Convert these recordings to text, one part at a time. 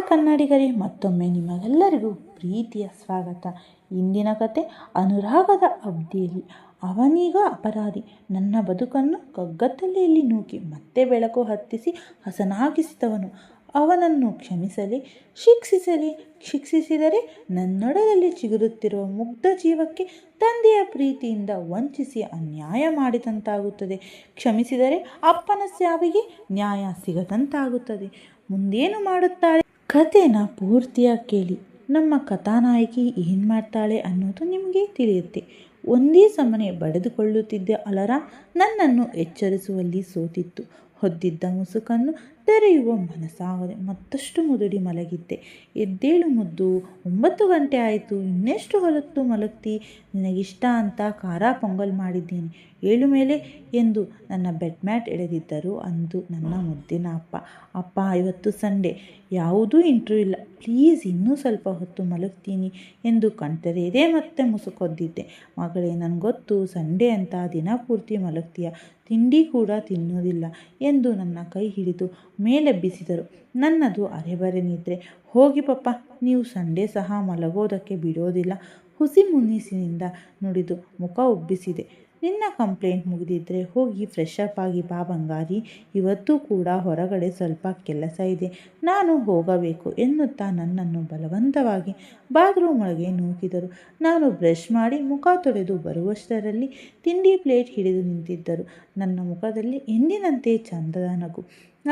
ಕನ್ನಡಿಗರೇ, ಮತ್ತೊಮ್ಮೆ ನಿಮಗೆಲ್ಲರಿಗೂ ಪ್ರೀತಿಯ ಸ್ವಾಗತ. ಇಂದಿನ ಕತೆ ಅನುರಾಗದ ಅವಧಿಯಲ್ಲಿ. ಅವನೀಗ ಅಪರಾಧಿ. ನನ್ನ ಬದುಕನ್ನು ಕಗ್ಗತ್ತಲೆಯಲ್ಲಿ ನೂಕಿ ಮತ್ತೆ ಬೆಳಕು ಹತ್ತಿಸಿ ಹಸನಾಗಿಸಿದವನು. ಅವನನ್ನು ಕ್ಷಮಿಸಲಿ, ಶಿಕ್ಷಿಸಲಿ, ಶಿಕ್ಷಿಸಿದರೆ ನನ್ನೊಡಲಲ್ಲಿ ಚಿಗುರುತ್ತಿರುವ ಮುಗ್ಧ ಜೀವಕ್ಕೆ ತಂದೆಯ ಪ್ರೀತಿಯಿಂದ ವಂಚಿಸಿ ಅನ್ಯಾಯ ಮಾಡಿದಂತಾಗುತ್ತದೆ. ಕ್ಷಮಿಸಿದರೆ ಅಪ್ಪನ ಸಾವಿಗೆ ನ್ಯಾಯ ಸಿಗದಂತಾಗುತ್ತದೆ. ಮುಂದೇನು ಮಾಡುತ್ತಾಳೆ ಕಥೆನ ಪೂರ್ತಿಯಾಗಿ ಕೇಳಿ ನಮ್ಮ ಕಥಾನಾಯಕಿ ಏನು ಮಾಡ್ತಾಳೆ ಅನ್ನೋದು ನಿಮಗೆ ತಿಳಿಯುತ್ತೆ. ಒಂದೇ ಸಮನೆ ಬಡಿದುಕೊಳ್ಳುತ್ತಿದ್ದ ಅಲರ ನನ್ನನ್ನು ಎಚ್ಚರಿಸುವಲ್ಲಿ ಸೋತಿತ್ತು. ಹೊದ್ದಿದ್ದ ಮುಸುಕನ್ನು ತೆರೆಯುವ ಮನಸ್ಸಾಗದೆ ಮತ್ತಷ್ಟು ಮುದುಡಿ ಮಲಗಿದ್ದೆ. ಎದ್ದೇಳು ಮುದ್ದು, ಒಂಬತ್ತು ಗಂಟೆ ಆಯಿತು, ಇನ್ನೆಷ್ಟು ಹೊಲತ್ತು ಮಲಗ್ತಿ? ನಿನಗಿಷ್ಟ ಅಂತ ಖಾರ ಪೊಂಗಲ್ ಮಾಡಿದ್ದೀನಿ. ಏಳು ಮೇಲೆ ಎಂದು ನನ್ನ ಬೆಡ್ ಮ್ಯಾಟ್ ಎಳೆದಿದ್ದರು ಅಂದು ನನ್ನ ಮುದ್ದಿನ ಅಪ್ಪ. ಅಪ್ಪ, ಇವತ್ತು ಸಂಡೇ. ಯಾವುದೂ ಇಂಟ್ರೂ ಇಲ್ಲ. ಪ್ಲೀಸ್ ಇನ್ನೂ ಸ್ವಲ್ಪ ಹೊತ್ತು ಮಲಗ್ತೀನಿ ಎಂದು ಕಣ್ತೆರೆಯದೇ ಮತ್ತೆ ಮುಸುಕೊದ್ದಿದ್ದೆ. ಮಗಳೇ ನನಗೊತ್ತು ಸಂಡೇ ಅಂತ ದಿನ ಪೂರ್ತಿ ಮಲಗ್ತೀಯ? ತಿಂಡಿ ಕೂಡ ತಿನ್ನೋದಿಲ್ಲ ಎಂದು ನನ್ನ ಕೈ ಹಿಡಿದು ಮೇಲೆಬ್ಬಿಸಿದರು. ನನ್ನದು ಅರೆಬರೆ ನಿದ್ರೆ. ಹೋಗಿ ಪಪ್ಪ, ನೀವು ಸಂಡೇ ಸಹ ಮಲಗೋದಕ್ಕೆ ಬಿಡೋದಿಲ್ಲ. ಹುಸಿ ಮುನ್ನಿಸಿನಿಂದ ನುಡಿದು ಮುಖ ಉಬ್ಬಿಸಿದೆ. ನಿನ್ನ ಕಂಪ್ಲೇಂಟ್ ಮುಗಿದಿದ್ರೆ ಹೋಗಿ ಫ್ರೆಶ್ ಅಪ್ ಆಗಿ ಬಾ ಬಂಗಾರಿ. ಇವತ್ತು ಕೂಡ ಹೊರಗಡೆ ಸ್ವಲ್ಪ ಕೆಲಸ ಇದೆ. ನಾನು ಹೋಗಬೇಕು ಎನ್ನುತ್ತಾ ನನ್ನನ್ನು ಬಲವಂತವಾಗಿ ಬಾತ್ರೂಮ್ ಒಳಗೆ ನೂಕಿದರು. ನಾನು ಬ್ರಷ್ ಮಾಡಿ ಮುಖ ತೊಳೆದು ಬರುವಷ್ಟರಲ್ಲಿ ತಿಂಡಿ ಪ್ಲೇಟ್ ಹಿಡಿದು ನಿಂತಿದ್ದರು. ನನ್ನ ಮುಖದಲ್ಲಿ ಎಂದಿನಂತೆ ಚಂದದ ನಗು.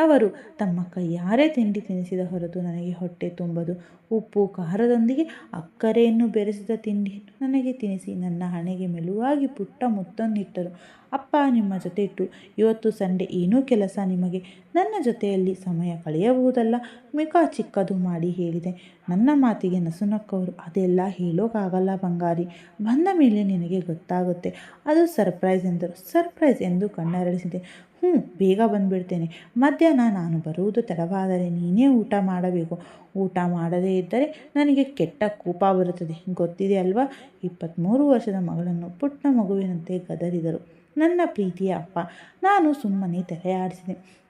ಅವರು ತಮ್ಮ ಕೈಯಾರೆ ತಿಂಡಿ ತಿನಿಸಿದ ಹೊರತು ನನಗೆ ಹೊಟ್ಟೆ ತುಂಬದು. ಉಪ್ಪು, ಖಾರದೊಂದಿಗೆ ಅಕ್ಕರೆಯನ್ನು ಬೆರೆಸಿದ ತಿಂಡಿಯನ್ನು ನನಗೆ ತಿನ್ನಿಸಿ ನನ್ನ ಹಣೆಗೆ ಮೆಲುವಾಗಿ ಪುಟ್ಟ ಮುತ್ತೊಂದಿಟ್ಟರು. ಅಪ್ಪ ನಿಮ್ಮ ಜೊತೆ ಇಟ್ಟು, ಇವತ್ತು ಸಂಡೆ ಏನೂ ಕೆಲಸ ನಿಮಗೆ. ನನ್ನ ಜೊತೆಯಲ್ಲಿ ಸಮಯ ಕಳೆಯಬಹುದಲ್ಲ? ಮಿಕ ಚಿಕ್ಕದು ಮಾಡಿ ಹೇಳಿದೆ. ನನ್ನ ಮಾತಿಗೆ ನಸುನಕ್ಕವರು ಅದೆಲ್ಲ ಹೇಳೋಕ್ಕಾಗಲ್ಲ ಬಂಗಾರಿ. ಬಂದ ಮೇಲೆ ನಿನಗೆ ಗೊತ್ತಾಗುತ್ತೆ. ಅದು ಸರ್ಪ್ರೈಸ್ ಎಂದರು. ಸರ್ಪ್ರೈಸ್ ಎಂದು ಕಣ್ಣರಳಿಸಿದೆ. ಹ್ಞೂ, ಬೇಗ ಬಂದುಬಿಡ್ತೇನೆ. ಮಧ್ಯಾಹ್ನ ನಾನು ಬರುವುದು ತಡವಾದರೆ ನೀನೇ ಊಟ ಮಾಡಬೇಕು. ಊಟ ಮಾಡದೇ ಇದ್ದರೆ ನನಗೆ ಕೆಟ್ಟ ಕೋಪ ಬರುತ್ತದೆ. ಗೊತ್ತಿದೆ ಅಲ್ವಾ? ಇಪ್ಪತ್ತ್ಮೂರು ವರ್ಷದ ಮಗಳನ್ನು ಪುಟ್ಟ ಮಗುವಿನಂತೆ ಗದರಿದರು. ನನ್ನ ಪ್ರೀತಿಯ ಅಪ್ಪ, ನಾನು ಸುಮ್ಮನೆ ತಲೆಯಾಡಿಸಿದೆ.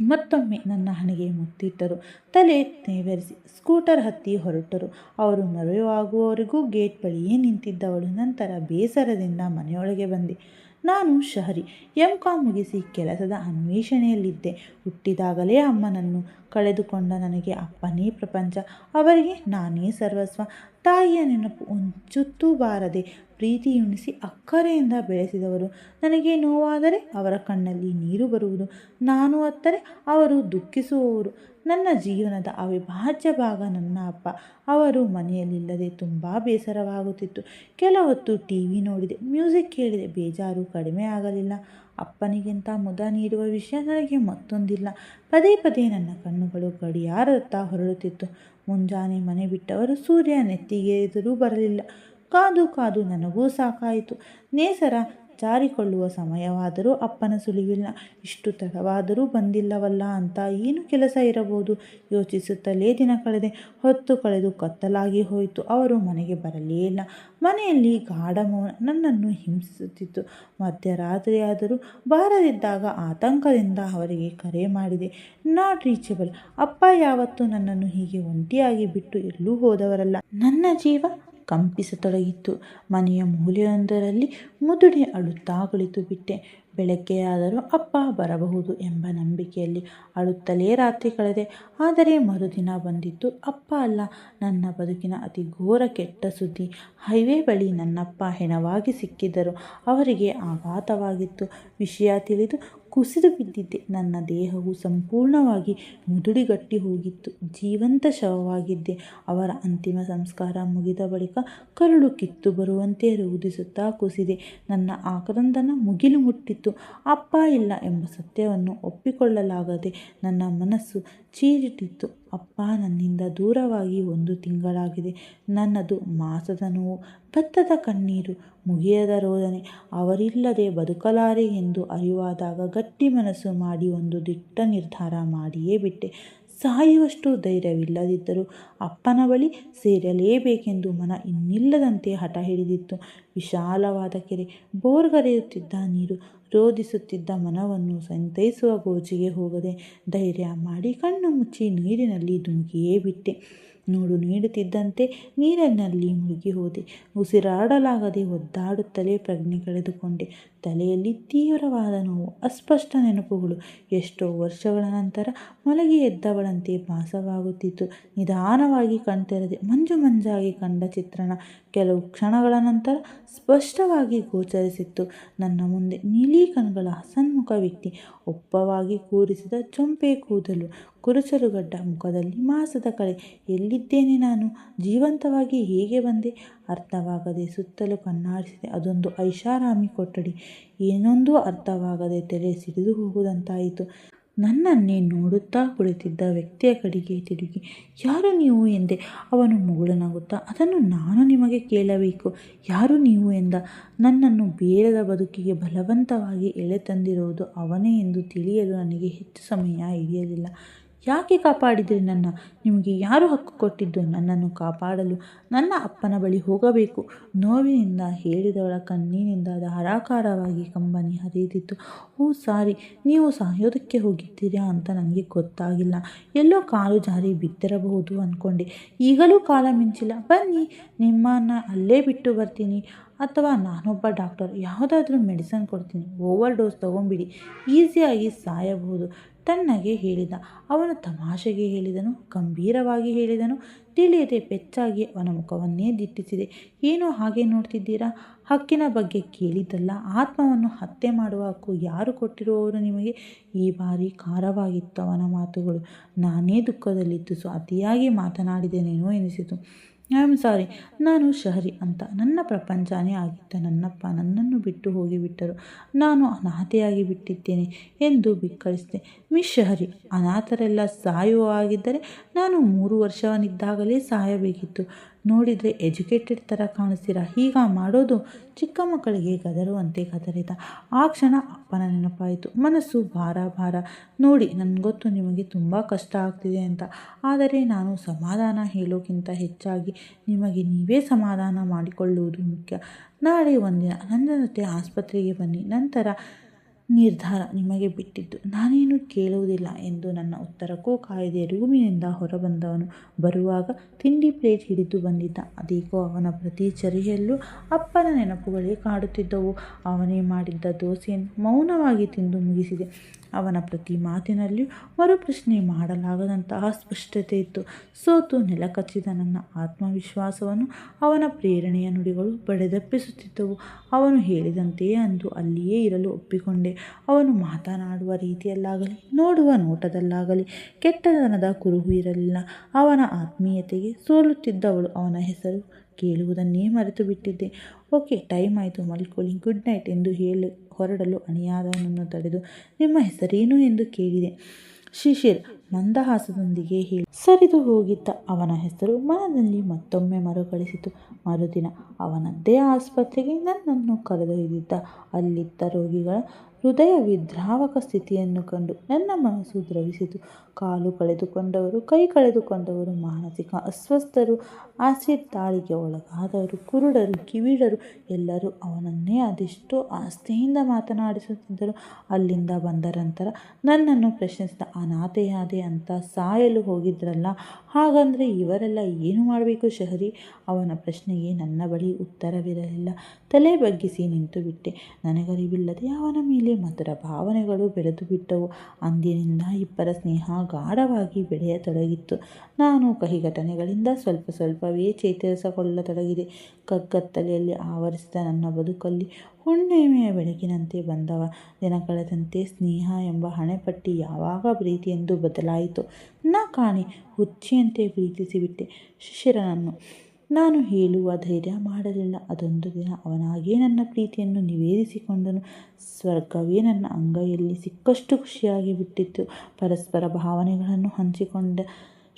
ಮತ್ತೊಮ್ಮೆ ನನ್ನ ಹಣೆಗೆ ಮುತ್ತಿಟ್ಟರು. ತಲೆ ನೇವರಿಸಿ ಸ್ಕೂಟರ್ ಹತ್ತಿ ಹೊರಟರು. ಅವರು ಮರೆಯುವಾಗುವವರೆಗೂ ಗೇಟ್ ಬಳಿಯೇ ನಿಂತಿದ್ದವಳು. ನಂತರ ಬೇಸರದಿಂದ ಮನೆಯೊಳಗೆ ಬಂದೆ. ನಾನು ಶಹರಿ. ಎಂ ಕಾಮ್ ಮುಗಿಸಿ ಕೆಲಸದ ಅನ್ವೇಷಣೆಯಲ್ಲಿದ್ದೆ. ಹುಟ್ಟಿದಾಗಲೇ ಅಮ್ಮನನ್ನು ಕಳೆದುಕೊಂಡ ನನಗೆ ಅಪ್ಪನೇ ಪ್ರಪಂಚ. ಅವರಿಗೆ ನಾನೇ ಸರ್ವಸ್ವ. ತಾಯಿಯ ನೆನಪು ಒಂಚುತ್ತೂ ಬಾರದೆ ಪ್ರೀತಿಯುಣಿಸಿ ಅಕ್ಕರೆಯಿಂದ ಬೆಳೆಸಿದವರು. ನನಗೆ ನೋವಾದರೆ ಅವರ ಕಣ್ಣಲ್ಲಿ ನೀರು ಬರುವುದು. ನಾನು ಅತ್ತರೆ ಅವರು ದುಃಖಿಸುವವರು. ನನ್ನ ಜೀವನದ ಅವಿಭಾಜ್ಯ ಭಾಗ ನನ್ನ ಅಪ್ಪ. ಅವರು ಮನೆಯಲ್ಲಿಲ್ಲದೆ ತುಂಬ ಬೇಸರವಾಗುತ್ತಿತ್ತು. ಕೆಲವೊತ್ತು ಟಿ ವಿ ನೋಡಿದೆ, ಮ್ಯೂಸಿಕ್ ಕೇಳಿದೆ, ಬೇಜಾರು ಕಡಿಮೆ ಆಗಲಿಲ್ಲ. ಅಪ್ಪನಿಗಿಂತ ಮುದ ನೀಡುವ ವಿಷಯ ನನಗೆ ಮತ್ತೊಂದಿಲ್ಲ. ಪದೇ ಪದೇ ನನ್ನ ಕಣ್ಣುಗಳು ಗಡಿಯಾರದತ್ತ ಹೊರಡುತ್ತಿತ್ತು. ಮುಂಜಾನೆ ಮನೆ ಬಿಟ್ಟವರು ಸೂರ್ಯ ನೆತ್ತಿಗೆ ಎದುರು ಬರಲಿಲ್ಲ. ಕಾದು ಕಾದು ನನಗೂ ಸಾಕಾಯಿತು. ನೇಸರ ಜಾರಿಕೊಳ್ಳುವ ಸಮಯವಾದರೂ ಅಪ್ಪನ ಸುಳಿವಿಲ್ಲ ಇಷ್ಟು ತಡವಾದರೂ ಬಂದಿಲ್ಲವಲ್ಲ ಅಂತ ಏನು ಕೆಲಸ ಇರಬಹುದು? ಯೋಚಿಸುತ್ತಲೇ ದಿನ ಕಳೆದೆ. ಹೊತ್ತು ಕಳೆದು ಕತ್ತಲಾಗಿ ಹೋಯಿತು. ಅವರು ಮನೆಗೆ ಬರಲೇ ಇಲ್ಲ. ಮನೆಯಲ್ಲಿ ಗಾಢ ನನ್ನನ್ನು ಹಿಂಸಿಸುತ್ತಿತ್ತು. ಮಧ್ಯರಾತ್ರಿಯಾದರೂ ಬಾರದಿದ್ದಾಗ ಆತಂಕದಿಂದ ಅವರಿಗೆ ಕರೆ ಮಾಡಿದೆ. Not reachable. ಅಪ್ಪ ಯಾವತ್ತೂ ನನ್ನನ್ನು ಹೀಗೆ ಒಂಟಿಯಾಗಿ ಬಿಟ್ಟು ಎಲ್ಲೂ ಹೋದವರಲ್ಲ. ನನ್ನ ಜೀವ ಕಂಪಿಸತೊಡಗಿತ್ತು ಮನೆಯ ಮೂಲೆಯೊಂದರಲ್ಲಿ ಮುದುಡಿ ಅಳುತ್ತಾ ಕುಳಿತು ಬಿಟ್ಟೆ. ಬೆಳಗ್ಗೆಯಾದರೂ ಅಪ್ಪ ಬರಬಹುದು ಎಂಬ ನಂಬಿಕೆಯಲ್ಲಿ ಅಳುತ್ತಲೇ ರಾತ್ರಿ ಕಳೆದೆ. ಆದರೆ ಮರುದಿನ ಬಂದಿದ್ದು ಅಪ್ಪ ಅಲ್ಲ. ನನ್ನ ಬದುಕಿನ ಅತಿ ಘೋರ ಕೆಟ್ಟ ಸುದ್ದಿ. ಹೈವೇ ಬಳಿ ನನ್ನಪ್ಪ ಹೆಣವಾಗಿ ಸಿಕ್ಕಿದ್ದರು. ಅವರಿಗೆ ಆಘಾತವಾಗಿತ್ತು. ವಿಷಯ ತಿಳಿದು ಕುಸಿದು ಬಿದ್ದಿದ್ದೆ. ನನ್ನ ದೇಹವು ಸಂಪೂರ್ಣವಾಗಿ ಮುದುಡಿಗಟ್ಟಿ ಹೋಗಿತ್ತು. ಜೀವಂತ ಶವವಾಗಿದ್ದೆ. ಅವರ ಅಂತಿಮ ಸಂಸ್ಕಾರ ಮುಗಿದ ಬಳಿಕ ಕರುಳು ಕಿತ್ತು ಬರುವಂತೆ ರೂದಿಸುತ್ತಾ ಕುಸಿದೆ. ನನ್ನ ಆಕ್ರಂದನ ಮುಗಿಲು ಮುಟ್ಟಿತ್ತು. ಅಪ್ಪ ಇಲ್ಲ ಎಂಬ ಸತ್ಯವನ್ನು ಒಪ್ಪಿಕೊಳ್ಳಲಾಗದೆ ನನ್ನ ಮನಸ್ಸು ಚೀರಿಟ್ಟಿತ್ತು. ಅಪ್ಪ, ನನ್ನಿಂದ ದೂರವಾಗಿ ಒಂದು ತಿಂಗಳಾಗಿದೆ. ನನ್ನದು ಮಾಸದ ನೋವು, ಭತ್ತದ ಕಣ್ಣೀರು, ಮುಗಿಯದ ರೋದನೆ, ಅವರಿಲ್ಲದೆ ಬದುಕಲಾರೆ ಎಂದು ಅರಿವಾದಾಗ ಗಟ್ಟಿ ಮನಸ್ಸು ಮಾಡಿ ಒಂದು ದಿಟ್ಟ ನಿರ್ಧಾರ ಮಾಡಿಯೇ ಬಿಟ್ಟೆ. ಸಾಯುವಷ್ಟು ಧೈರ್ಯವಿಲ್ಲದಿದ್ದರೂ ಅಪ್ಪನ ಬಳಿ ಸೇರಲೇಬೇಕೆಂದು ಮನ ಇನ್ನಿಲ್ಲದಂತೆ ಹಠ ಹಿಡಿದಿತ್ತು. ವಿಶಾಲವಾದ ಕೆರೆ, ಬೋರ್ಗರೆಯುತ್ತಿದ್ದ ನೀರು, ರೋಧಿಸುತ್ತಿದ್ದ ಮನವನ್ನು ಸಂತೈಸುವ ಗೋಜಿಗೆ ಹೋಗದೆ ಧೈರ್ಯ ಮಾಡಿ ಕಣ್ಣು ಮುಚ್ಚಿ ನೀರಿನಲ್ಲಿ ಧುಮುಕಿಯೇ ಬಿಟ್ಟೆ. ನೋಡು, ನೀಡುತ್ತಿದ್ದಂತೆ ನೀರಿನಲ್ಲಿ ಮುಳುಗಿ ಹೋದೆ. ಉಸಿರಾಡಲಾಗದೆ ಒದ್ದಾಡುತ್ತಲೇ ಪ್ರಜ್ಞೆ ಕಳೆದುಕೊಂಡೆ. ತಲೆಯಲ್ಲಿ ತೀವ್ರವಾದ ನೋವು, ಅಸ್ಪಷ್ಟ ನೆನಪುಗಳು. ಎಷ್ಟೋ ವರ್ಷಗಳ ನಂತರ ಮಲಗಿ ಎದ್ದವಳಂತೆ ಭಾಸವಾಗುತ್ತಿತ್ತು. ನಿಧಾನವಾಗಿ ಕಣ್ತೆರೆದೆ, ಮಂಜು ಮಂಜಾಗಿ ಕಂಡ ಚಿತ್ರಣ ಕೆಲವು ಕ್ಷಣಗಳ ನಂತರ ಸ್ಪಷ್ಟವಾಗಿ ಗೋಚರಿಸಿತ್ತು. ನನ್ನ ಮುಂದೆ ನೀಲಿ ಕಣ್ಗಳ ಹಸನ್ಮುಖ ವ್ಯಕ್ತಿ, ಒಪ್ಪವಾಗಿ ಕೂರಿಸಿದ ಚೊಂಪೆ ಕೂದಲು ಕುರುಚಲುಗಡ್ಡ ಮುಖದಲ್ಲಿ ಮಾಸದ ಕಳೆ. ಎಲ್ಲಿದ್ದೇನೆ ನಾನು. ಜೀವಂತವಾಗಿ ಹೇಗೆ ಬಂದೆ. ಅರ್ಥವಾಗದೆ ಸುತ್ತಲೂ ಕಣ್ಣಾಡಿಸಿದೆ. ಅದೊಂದು ಐಷಾರಾಮಿ ಕೊಠಡಿ. ಏನೊಂದೂ ಅರ್ಥವಾಗದೆ ತಲೆ ಸಿಡಿದು ಹೋಗುವುದಂತಾಯಿತು. ನನ್ನನ್ನೇ ನೋಡುತ್ತಾ ಕುಳಿತಿದ್ದ ವ್ಯಕ್ತಿಯ ಕಡೆಗೆ ತಿರುಗಿ, ಯಾರು ನೀವು? ಎಂದೆ. ಅವನು ಮುಗುಳನಾಗುತ್ತಾ, ಅದನ್ನು ನಾನು ನಿಮಗೆ ಕೇಳಬೇಕು. ಯಾರು ನೀವು? ಎಂದ. ನನ್ನನ್ನು ಬೇರೆದ ಬದುಕಿಗೆ ಬಲವಂತವಾಗಿ ಎಳೆತಂದಿರುವುದು ಅವನೇ ಎಂದು ತಿಳಿಯಲು ನನಗೆ ಹೆಚ್ಚು ಸಮಯ ಹಿಡಿಯಲಿಲ್ಲ. ಯಾಕೆ ಕಾಪಾಡಿದ್ರಿ ನನ್ನ? ನಿಮಗೆ ಯಾರು ಹಕ್ಕು ಕೊಟ್ಟಿದ್ದು? ನನ್ನನ್ನು ಕಾಪಾಡಲು ನನ್ನ ಅಪ್ಪನ ಬಳಿ ಹೋಗಬೇಕು. ನೋವಿನಿಂದ ಹೇಳಿದವಳ ಕಣ್ಣಿನಿಂದ ಧಾರಾಕಾರವಾಗಿ ಕಂಬನಿ ಹರಿಯುತ್ತಿತ್ತು. ಓ ಸಾರಿ, ನೀವು ಸಾಯೋದಕ್ಕೆ ಹೋಗಿದ್ದೀರಾ ಅಂತ ನನಗೆ ಗೊತ್ತಾಗಿಲ್ಲ. ಎಲ್ಲೋ ಕಾಲು ಜಾರಿ ಬಿದ್ದಿರಬಹುದು ಅಂದ್ಕೊಂಡೆ ಈಗಲೂ ಕಾಲ ಮಿಂಚಿಲ್ಲ. ಬನ್ನಿ, ನಿಮ್ಮನ್ನು ಅಲ್ಲೇ ಬಿಟ್ಟು ಬರ್ತೀನಿ. ಅಥವಾ ನಾನೊಬ್ಬ ಡಾಕ್ಟರ್, ಯಾವುದಾದ್ರೂ ಮೆಡಿಸನ್ ಕೊಡ್ತೀನಿ. ಓವರ್ ಡೋಸ್ ತೊಗೊಂಬಿಡಿ. ಈಸಿಯಾಗಿ ಸಾಯಬಹುದು. ತಣ್ಣಗೆ ಹೇಳಿದ. ಅವನು ತಮಾಷೆಗೆ ಹೇಳಿದನು, ಗಂಭೀರವಾಗಿ ಹೇಳಿದನು. ತಿಳಿಯದೆ ಪೆಚ್ಚಾಗಿ ಅವನ ಮುಖವನ್ನೇ ದಿಟ್ಟಿಸಿದೆ. ಏನು ಹಾಗೆ ನೋಡ್ತಿದ್ದೀರಾ? ಹಕ್ಕಿನ ಬಗ್ಗೆ ಕೇಳಿದ್ದಲ್ಲ. ಆತ್ಮವನ್ನು ಹತ್ಯೆ ಮಾಡುವ ಹಕ್ಕು ಯಾರು ಕೊಟ್ಟಿರುವವರು ನಿಮಗೆ? ಈ ಬಾರಿ ಖಾರವಾಗಿತ್ತು ಅವನ ಮಾತುಗಳು. ನಾನೇ ದುಃಖದಲ್ಲಿದ್ದು ಸೊ ಅತಿಯಾಗಿ ಮಾತನಾಡಿದೆನೇನೋ ಎನಿಸಿತು. ಐ ಆಮ್ ಸಾರಿ ನಾನು ಶಹರಿ ಅಂತ. ನನ್ನ ಪ್ರಪಂಚನೇ ಆಗಿದ್ದ ನನ್ನಪ್ಪ ನನ್ನನ್ನು ಬಿಟ್ಟು ಹೋಗಿಬಿಟ್ಟರು ನಾನು ಅನಾಥೆಯಾಗಿ ಬಿಟ್ಟಿದ್ದೇನೆ ಎಂದು ಬಿಕ್ಕಳಿಸಿದೆ ಮಿಸ್ ಶಹರಿ, ಅನಾಥರೆಲ್ಲ ಸಾಯುವ ಆಗಿದ್ದರೆ ನಾನು ಮೂರು ವರ್ಷವನಿದ್ದಾಗಲೇ ಸಾಯಬೇಕಿತ್ತು. ನೋಡಿದರೆ ಎಜುಕೇಟೆಡ್ ಥರ ಕಾಣಿಸ್ತೀರಾ? ಹೀಗ ಮಾಡೋದು ಚಿಕ್ಕ ಮಕ್ಕಳಿಗೆ ಗದರುವಂತೆ ಗದರಿದ. ಆ ಕ್ಷಣ ಅಪ್ಪನ ನೆನಪಾಯಿತು. ಮನಸ್ಸು ಭಾರ ಭಾರ. ನೋಡಿ, ನನಗೊತ್ತು ನಿಮಗೆ ತುಂಬ ಕಷ್ಟ ಆಗ್ತಿದೆ ಅಂತ. ಆದರೆ ನಾನು ಸಮಾಧಾನ ಹೇಳೋಕ್ಕಿಂತ ಹೆಚ್ಚಾಗಿ ನಿಮಗೆ ನೀವೇ ಸಮಾಧಾನ ಮಾಡಿಕೊಳ್ಳುವುದು ಮುಖ್ಯ. ನಾಳೆ ಒಂದಿನ ನನ್ನ ಜೊತೆ ಆಸ್ಪತ್ರೆಗೆ ಬನ್ನಿ. ನಂತರ ನಿರ್ಧಾರ ನಿಮಗೆ ಬಿಟ್ಟಿದ್ದು. ನಾನೇನು ಕೇಳುವುದಿಲ್ಲ ಎಂದು ನನ್ನ ಉತ್ತರಕ್ಕೂ ಕಾಯದೆ ರೂಮಿನಿಂದ ಹೊರಬಂದವನು. ಬರುವಾಗ ತಿಂಡಿ ಪ್ಲೇಟ್ ಹಿಡಿದು ಬಂದಿದ್ದ. ಅದೀಗೋ ಅವನ ಪ್ರತಿ ಚರಿಯಲ್ಲೂ ಅಪ್ಪನ ನೆನಪುಗಳೇ ಕಾಡುತ್ತಿದ್ದವು. ಅವನೇ ಮಾಡಿದ್ದ ದೋಸೆಯನ್ನು ಮೌನವಾಗಿ ತಿಂದು ಮುಗಿಸಿದೆ. ಅವನ ಪ್ರತಿ ಮಾತಿನಲ್ಲಿ ಮರುಪ್ರಶ್ನೆ ಮಾಡಲಾಗದಂತಹ ಸ್ಪಷ್ಟತೆ ಇತ್ತು. ಸೋತು ನೆಲಕಚ್ಚಿದ ನನ್ನ ಆತ್ಮವಿಶ್ವಾಸವನ್ನು ಅವನ ಪ್ರೇರಣೆಯ ನುಡಿಗಳು ಬಡೆದಪ್ಪಿಸುತ್ತಿದ್ದವು. ಅವನು ಹೇಳಿದಂತೆಯೇ ಅಂದು ಅಲ್ಲಿಯೇ ಇರಲು ಒಪ್ಪಿಕೊಂಡೆ. ಅವನು ಮಾತನಾಡುವ ರೀತಿಯಲ್ಲಾಗಲಿ, ನೋಡುವ ನೋಟದಲ್ಲಾಗಲಿ, ಕೆಟ್ಟತನದ ಕುರುಹು ಇರಲಿಲ್ಲ. ಅವನ ಆತ್ಮೀಯತೆಗೆ ಸೋಲುತ್ತಿದ್ದವಳು ಅವನ ಹೆಸರು ಕೇಳುವುದನ್ನೇ ಮರೆತು ಬಿಟ್ಟಿದ್ದೆ. ಓಕೆ, ಟೈಮ್ ಆಯಿತು. ಮಲ್ಕೊಳ್ಳಿ. ಗುಡ್ ನೈಟ್ ಎಂದು ಹೇಳಿ, ಹೊರಡಲು ಅಣಿಯಾದವನನ್ನು ತಡೆದು ನಿಮ್ಮ ಹೆಸರೇನು ಎಂದು ಕೇಳಿದೆ. ಶಿಶಿರ್ ಮಂದಹಾಸದೊಂದಿಗೆ ಹೇಳಿ. ಸರಿದು ಹೋಗಿದ್ದ ಅವನ ಹೆಸರು ಮನದಲ್ಲಿ ಮತ್ತೊಮ್ಮೆ ಮರುಕಳಿಸಿತು. ಮರುದಿನ ಅವನದ್ದೇ ಆಸ್ಪತ್ರೆಗೆ ನನ್ನನ್ನು ಕರೆದೊಯ್ದಿದ್ದ. ಅಲ್ಲಿದ್ದ ರೋಗಿಗಳ ಹೃದಯ ವಿದ್ರಾವಕ ಸ್ಥಿತಿಯನ್ನು ಕಂಡು ನನ್ನ ಮನಸ್ಸು ದ್ರವಿಸಿತು. ಕಾಲು ಕಳೆದುಕೊಂಡವರು, ಕೈ ಕಳೆದುಕೊಂಡವರು, ಮಾನಸಿಕ ಅಸ್ವಸ್ಥರು ಆಸಿಡ್ ದಾಳಿಗೆ ಒಳಗಾದವರು, ಕುರುಡರು ಕಿವಿಡರು ಎಲ್ಲರೂ ಅವನನ್ನೇ ಅದೆಷ್ಟೋ ಆಸ್ತಿಯಿಂದ ಮಾತನಾಡಿಸುತ್ತಿದ್ದರು. ಅಲ್ಲಿಂದ ಬಂದ ನಂತರ ನನ್ನನ್ನು ಪ್ರಶ್ನಿಸಿದ, ಅನಾಥೆಯಾದೆ ಅಂತ ಸಾಯಲು ಹೋಗಿದ್ರಲ್ಲ, ಹಾಗಂದರೆ ಇವರೆಲ್ಲ ಏನು ಮಾಡಬೇಕು ಶಹರಿ? ಅವನ ಪ್ರಶ್ನೆಗೆ ನನ್ನ ಬಳಿ ಉತ್ತರವಿರಲಿಲ್ಲ. ತಲೆ ಬಗ್ಗಿಸಿ ನಿಂತು ಬಿಟ್ಟೆ ನನಗರಿವಿಲ್ಲದೆ ಅವನ ಮೇಲೆ ಮಧುರ ಭಾವನೆಗಳು ಬೆಳೆದು ಬಿಟ್ಟವು ಅಂದಿನಿಂದ ಇಬ್ಬರ ಸ್ನೇಹ ಗಾಢವಾಗಿ ಬೆಳೆಯತೊಡಗಿತ್ತು. ನಾನು ಕಹಿ ಘಟನೆಗಳಿಂದ ಸ್ವಲ್ಪ ಸ್ವಲ್ಪವೇ ಚೇತರಿಸಿಕೊಳ್ಳತೊಡಗಿದೆ. ಕಗ್ಗತ್ತಲೆಯಲ್ಲಿ ಆವರಿಸಿದ ನನ್ನ ಬದುಕಲ್ಲಿ ಹುಣ್ಣಿಮೆಯ ಬೆಳಕಿನಂತೆ ಬಂದವ. ದಿನ ಕಳೆದಂತೆ ಸ್ನೇಹ ಎಂಬ ಹಣೆಪಟ್ಟಿ ಯಾವಾಗ ಪ್ರೀತಿಯೆಂದು ಬದಲಾಯಿತು. ನಾ ಕಾಣೆ ಹುಚ್ಚಿಯಂತೆ ಪ್ರೀತಿಸಿಬಿಟ್ಟೆ ಶಿಶಿರನನ್ನು ನಾನು ಹೇಳುವ ಧೈರ್ಯ ಮಾಡಲಿಲ್ಲ. ಅದೊಂದು ದಿನ ಅವನಾಗೇ ನನ್ನ ಪ್ರೀತಿಯನ್ನು ನಿವೇದಿಸಿಕೊಂಡನು. ಸ್ವರ್ಗವೇ ನನ್ನ ಅಂಗೈಯಲ್ಲಿ ಸಿಕ್ಕಷ್ಟು ಖುಷಿಯಾಗಿ ಬಿಟ್ಟಿತ್ತು. ಪರಸ್ಪರ ಭಾವನೆಗಳನ್ನು ಹಂಚಿಕೊಂಡ.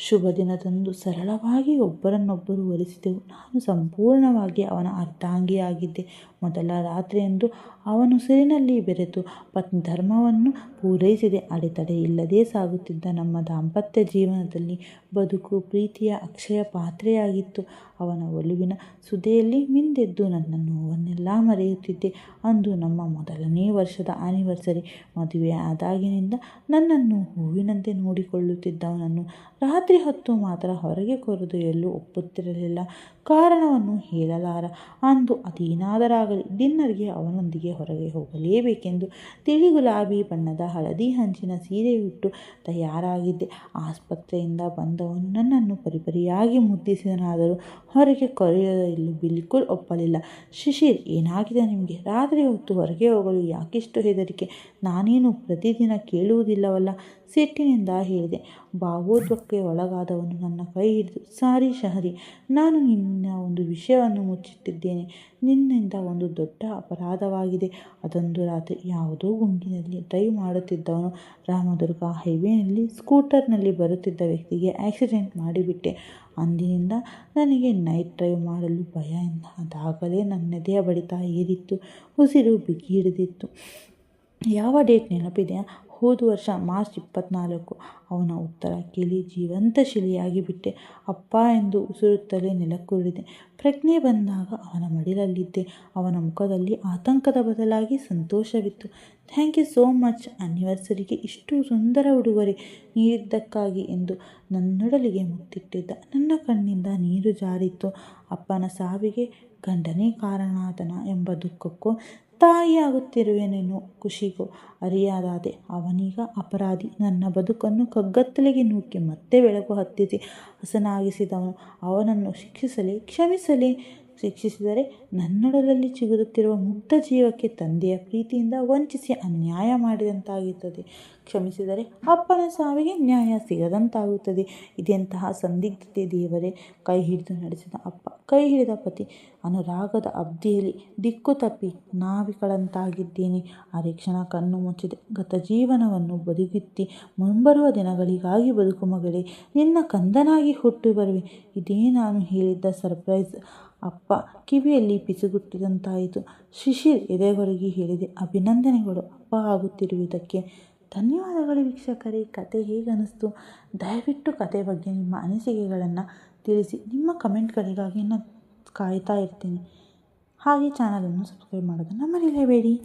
ಶುಭ ದಿನದಂದು ಸರಳವಾಗಿ ಒಬ್ಬರನ್ನೊಬ್ಬರು ಒಲಿಸಿದೆವು ನಾನು ಸಂಪೂರ್ಣವಾಗಿ ಅವನ ಅರ್ಧಾಂಗಿಯಾಗಿದ್ದೆ. ಮೊದಲ ರಾತ್ರಿಯಂದು ಅವನುಸಿರಿನಲ್ಲಿ ಬೆರೆತು ಪತ್ನಿ ಧರ್ಮವನ್ನು ಪೂರೈಸಿದೆ. ಅಡೆತಡೆ ಇಲ್ಲದೆ ಸಾಗುತ್ತಿದ್ದ ನಮ್ಮ ದಾಂಪತ್ಯ ಜೀವನದಲ್ಲಿ ಬದುಕು ಪ್ರೀತಿಯ ಅಕ್ಷಯ ಪಾತ್ರೆಯಾಗಿತ್ತು. ಅವನ ಒಲುವಿನ ಸುದೆಯಲ್ಲಿ ಮಿಂದೆದ್ದು ನನ್ನ ನೋವನ್ನೆಲ್ಲ ಮರೆಯುತ್ತಿದ್ದೆ. ಅಂದು ನಮ್ಮ ಮೊದಲನೇ ವರ್ಷದ ಆನಿವರ್ಸರಿ ಮದುವೆ ಆದಾಗಿನಿಂದ ನನ್ನನ್ನು ಹೂವಿನಂತೆ ನೋಡಿಕೊಳ್ಳುತ್ತಿದ್ದವನನ್ನು ರಾತ್ರಿ ಹೊತ್ತು ಮಾತ್ರ ಹೊರಗೆ ಕರೆದೊಯ್ಯಲು ಒಪ್ಪುತ್ತಿರಲಿಲ್ಲ. ಕಾರಣವನ್ನು ಹೇಳಲಾರ. ಅಂದು ಅದೇನಾದರಾಗಲಿ ಡಿನ್ನರ್ಗೆ ಅವನೊಂದಿಗೆ ಹೊರಗೆ ಹೋಗಲೇಬೇಕೆಂದು ತಿಳಿ ಗುಲಾಬಿ ಬಣ್ಣದ ಹಳದಿ ಹಂಚಿನ ಸೀರೆಯುಟ್ಟು ತಯಾರಾಗಿದ್ದೆ. ಆಸ್ಪತ್ರೆಯಿಂದ ಬಂದವನು ನನ್ನನ್ನು ಪರಿಪರಿಯಾಗಿ ಮುದ್ದಿಸಿದನಾದರೂ ಹೊರಗೆ ಕರೆಯಲು ಬಿಲ್ಕುಲ್ ಒಪ್ಪಲಿಲ್ಲ. ಶಿಶಿರ್, ಏನಾಗಿದೆ ನಿಮಗೆ? ರಾತ್ರಿ ಹೊತ್ತು ಹೊರಗೆ ಹೋಗಲು ಯಾಕಿಷ್ಟು ಹೆದರಿಕೆ? ನಾನೇನು ಪ್ರತಿದಿನ ಕೇಳುವುದಿಲ್ಲವಲ್ಲ. ಸಿಟ್ಟಿನಿಂದ ಹೇಳಿದೆ ಭಾವೋದ್ವಕ್ಕೆ ಒಳಗಾದವನು ನನ್ನ ಕೈ ಹಿಡಿದು, ಸಾರಿ ಶಹರಿ, ನಾನು ನಿನ್ನ ಒಂದು ವಿಷಯವನ್ನು ಮುಚ್ಚಿಟ್ಟಿದ್ದೇನೆ ನಿನ್ನಿಂದ ಒಂದು ದೊಡ್ಡ ಅಪರಾಧವಾಗಿದೆ. ಅದೊಂದು ರಾತ್ರಿ ಯಾವುದೋ ಗುಂಡಿನಲ್ಲಿ ಡ್ರೈವ್ ಮಾಡುತ್ತಿದ್ದವನು ರಾಮದುರ್ಗ ಹೈವೇನಲ್ಲಿ ಸ್ಕೂಟರ್ನಲ್ಲಿ ಬರುತ್ತಿದ್ದ ವ್ಯಕ್ತಿಗೆ ಆಕ್ಸಿಡೆಂಟ್ ಮಾಡಿಬಿಟ್ಟೆ. ಅಂದಿನಿಂದ ನನಗೆ ನೈಟ್ ಡ್ರೈವ್ ಮಾಡಲು ಭಯ ಅದಾಗಲೇ ನನ್ನೆದೆಯ ಬಡಿತ ಏರಿತ್ತು, ಉಸಿರು ಬಿಗಿ ಹಿಡಿದಿತ್ತು ಯಾವ ಡೇಟ್ ನೆನಪಿದೆಯಾ? ಹೋದ ವರ್ಷ ಮಾರ್ಚ್ ಇಪ್ಪತ್ತ್ನಾಲ್ಕು ಅವನ ಉತ್ತರ ಕೇಳಿ ಜೀವಂತ ಶಿಲೆಯಾಗಿ ಬಿಟ್ಟೆ ಅಪ್ಪ ಎಂದು ಉಸಿರುತ್ತಲೇ ನೆಲಕ್ಕುರುಳಿದೆ. ಪ್ರಜ್ಞೆ ಬಂದಾಗ ಅವನ ಮಡಿಲಲ್ಲಿದ್ದೆ. ಅವನ ಮುಖದಲ್ಲಿ ಆತಂಕದ ಬದಲಾಗಿ ಸಂತೋಷವಿತ್ತು. ಥ್ಯಾಂಕ್ ಯು ಸೋ ಮಚ್ ಆ್ಯನಿವರ್ಸರಿಗೆ ಇಷ್ಟು ಸುಂದರ ಉಡುಗೊರೆ ನೀಡಿದ್ದಕ್ಕಾಗಿ ಎಂದು ನನ್ನೊಡಲಿಗೆ ಮುತ್ತಿಟ್ಟಿದ್ದ. ನನ್ನ ಕಣ್ಣಿಂದ ನೀರು ಜಾರಿತ್ತು. ಅಪ್ಪನ ಸಾವಿಗೆ ಗಂಡನೇ ಕಾರಣಾದನ ಎಂಬ ದುಃಖಕ್ಕೂ ತಾಯಿಯಾಗುತ್ತಿರುವೆನೇನೋ ಖುಷಿಗೂ. ಅರಿಯಾದಾದೆ, ಅವನೀಗ ಅಪರಾಧಿ. ನನ್ನ ಬದುಕನ್ನು ಕಗ್ಗತ್ತಲೆಗೆ ನೂಕಿ ಮತ್ತೆ ಬೆಳಕು ಹತ್ತಿಸಿ ಹಸನಾಗಿಸಿದವನು. ಅವನನ್ನು ಶಿಕ್ಷಿಸಲಿ, ಕ್ಷಮಿಸಲಿ. ಶಿಕ್ಷಿಸಿದರೆ ನನ್ನೊಡಲಲ್ಲಿ ಚಿಗುರುತ್ತಿರುವ ಮುಕ್ತ ಜೀವಕ್ಕೆ ತಂದೆಯ ಪ್ರೀತಿಯಿಂದ ವಂಚಿಸಿ ಅನ್ಯಾಯ ಮಾಡಿದಂತಾಗುತ್ತದೆ. ಕ್ಷಮಿಸಿದರೆ ಅಪ್ಪನ ಸಾವಿಗೆ ನ್ಯಾಯ ಸಿಗದಂತಾಗುತ್ತದೆ. ಇದೆಂತಹ ಸಂದಿಗ್ಧತೆ ದೇವರೇ. ಕೈ ಹಿಡಿದು ನಡೆಸಿದ ಅಪ್ಪ, ಕೈ ಹಿಡಿದ ಪತಿ, ಅನುರಾಗದ ಅಬ್ದಿಯಲ್ಲಿ ದಿಕ್ಕು ತಪ್ಪಿ ನಾವಿಗಳಂತಾಗಿದ್ದೇನೆ ಅರೆ ಕ್ಷಣ ಕಣ್ಣು ಮುಚ್ಚಿದೆ. ಗತ ಜೀವನವನ್ನು ಬದುಕಿತ್ತಿ ಮುಂಬರುವ ದಿನಗಳಿಗಾಗಿ ಬದುಕು ಮಗಳೇ. ನಿನ್ನ ಕಂದನಾಗಿ ಹುಟ್ಟಿ ಬರುವೆ. ಇದೇ ನಾನು ಹೇಳಿದ್ದ ಸರ್ಪ್ರೈಸ್. ಅಪ್ಪ, ಕಿವಿಯಲ್ಲಿ ಪಿಸುಗುಟ್ಟಿದಂತಾಯಿತು ಶಿಶಿರ್ ಎದೆಗೊರಗಿ ಹೇಳಿದೆ, ಅಭಿನಂದನೆಗಳು ಅಪ್ಪ ಆಗುತ್ತಿರುವುದಕ್ಕೆ. ಧನ್ಯವಾದಗಳು ವೀಕ್ಷಕರೇ, ಕತೆ ಹೇಗನ್ನಿಸ್ತು? ದಯವಿಟ್ಟು ಕತೆ ಬಗ್ಗೆ ನಿಮ್ಮ ಅನಿಸಿಕೆಗಳನ್ನು ತಿಳಿಸಿ. ನಿಮ್ಮ ಕಮೆಂಟ್ಗಳಿಗಾಗಿ ನಾನು ಕಾಯ್ತಾ ಇರ್ತೀನಿ. ಹಾಗೆ ಚಾನಲನ್ನು ಸಬ್ಸ್ಕ್ರೈಬ್ ಮಾಡೋದನ್ನು ಮರೆಯಲೇಬೇಡಿ